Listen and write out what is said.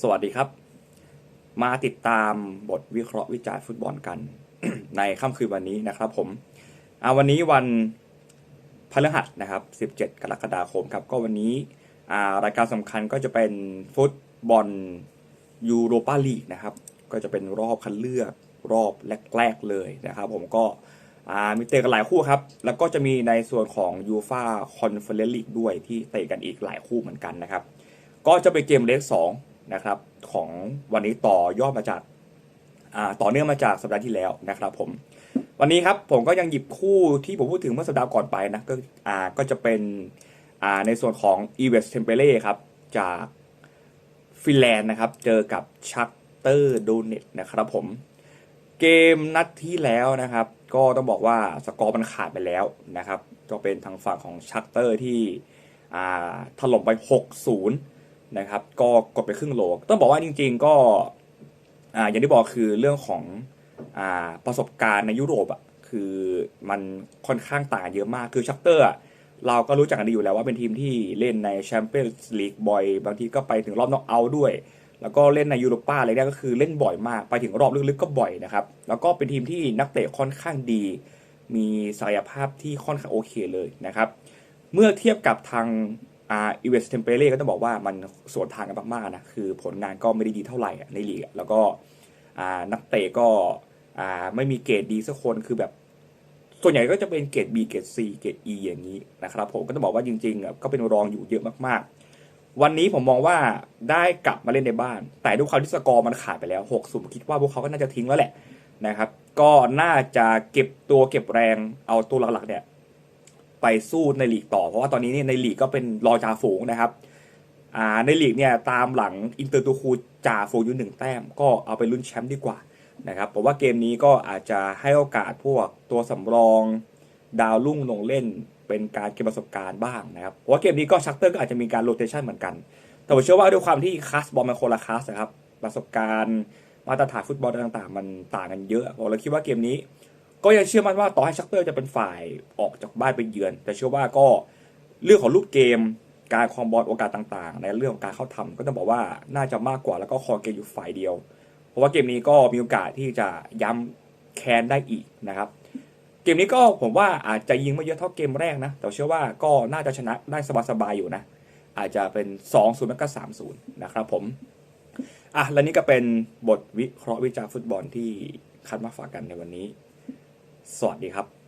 สวัสดีครับ มาติดตามบทวิเคราะห์วิจารณ์ฟุตบอลกัน ในค่ำคืนวันนี้นะครับผมอ่าวันนี้วันพฤหัสนะครับ 17 กรกฎาคมครับ ก็วันนี้รายการสำคัญก็จะเป็นฟุตบอลยูโรปาลีกนะครับ ก็จะเป็นรอบคัดเลือกรอบแรกๆเลยนะครับ ผมก็มีเตะกันหลายคู่ครับ แล้วก็จะมีในส่วนของยูฟาคอนเฟอเรนซ์ลีกด้วยที่เตะกันอีกหลายคู่เหมือนกันนะครับ ก็จะเป็นเกมเลขสอง นะครับของวันนี้ต่อยอดมาจากต่อเนื่องมาจากสัปดาห์ที่แล้วนะครับผมวันนี้ครับผมก็ยังหยิบคู่ที่ผมพูดถึงเมื่อสัปดาห์ก่อนไปนะก็อ่าก็จะเป็นอ่าในส่วนของอีเวสเทมเปเล่ครับจากฟินแลนด์นะครับเจอกับชักเตอร์โดเนตนะครับผมเกมนัดที่แล้วนะครับ ก็ต้องบอกว่าสกอร์มันขาดไปแล้วนะครับก็เป็นทางฝั่งของชักเตอร์ที่อ่าถล่มไป 6-0 นะครับ ก็กดไปครึ่งโลต้องบอกว่าจริง ๆ ก็อ่าอย่างที่บอกคือเรื่องของอ่าประสบการณ์ในยุโรปอะคือมันค่อนข้างต่างเยอะมากคือชักเตอร์เราก็รู้จักกันดีอยู่แล้วว่าเป็นทีมที่เล่นในแชมเปี้ยนส์ลีกบ่อย บางทีก็ไปถึงรอบน็อกเอาท์ด้วย แล้วก็เล่นในยูโรป้าอะไรเนี่ยก็คือเล่นบ่อยมาก ไปถึงรอบลึกๆก็บ่อยนะครับ แล้วก็เป็นทีมที่นักเตะค่อนข้างดี มีศักยภาพที่ค่อนข้างโอเคเลยนะครับ เมื่อเทียบกับทาง อ่าอีเวสเทมเปเล่ก็ต้องบอกว่ามันสวนทางกันมากๆนะคือผลงานก็ไม่ได้ดีเท่าไหร่ในลีกแล้วก็นักเตะก็ไม่มีเกรดดีสักคนคือแบบ ส่วนใหญ่ก็จะเป็นเกรด B เกรด C เกรด E อย่างนี้นะครับผมก็ต้องบอกว่าจริงๆ ก็เป็นรองอยู่เยอะมากๆ วันนี้ผมมองว่าได้กลับมาเล่นในบ้าน แต่ด้วยความที่สกอร์มันขาดไปแล้ว6สุคิดว่าพวกเขาก็น่าจะทิ้งแล้วแหละนะครับ ก็น่าจะเก็บตัวเก็บแรงเอาตัวหลักๆเนี่ย ไปสู้ในลีกต่อ เพราะว่าตอนนี้เนี่ยในลีกก็เป็นรอจ่าฝูงนะครับอ่าในลีกเนี่ยตามหลังอินเตอร์ตูคูจ่าฝูงอยู่หนึ่งแต้ม ก็เอาไปลุ้นแชมป์ดีกว่านะครับผมว่าเกมนี้ก็อาจจะให้โอกาสพวกตัวสำรองดาวรุ่งลงเล่นเป็นการเก็บประสบการณ์บ้างนะครับเพราะว่าเกมนี้ก็ชักเตอร์ก็อาจจะมีการโรเตชันเหมือนกัน แต่ผมเชื่อว่าด้วยความที่คลาสบอลมันคนละคลาสนะครับประสบการณ์มาตรฐานฟุตบอลต่างๆ มันต่างกันเยอะผมเลยคิดว่าเกมนี้ ก็ยังเชื่อมั่นว่าต่อให้ชักเตอร์จะเป็นฝ่ายออกจากบ้านไปเยือน แต่เชื่อว่าก็เรื่องของลูกเกม การครองบอลโอกาสต่างๆ ในเรื่องของการเข้าทำก็ต้องบอกว่าน่าจะมากกว่าแล้วก็คอเกมอยู่ฝ่ายเดียว เพราะว่าเกมนี้ก็มีโอกาสที่จะย้ำแคนได้อีกนะครับ เกมนี้ก็ผมว่าอาจจะยิงไม่เยอะเท่าเกมแรกนะ แต่เชื่อว่าก็น่าจะชนะได้สบายๆอยู่นะ อาจจะเป็น 2 0แล้วก็3 0นะครับผมอะและนี่ก็เป็นบทวิเคราะห์วิจารณ์ฟุตบอลที่คัดมาฝากกันในวันนี้ สวัสดีครับ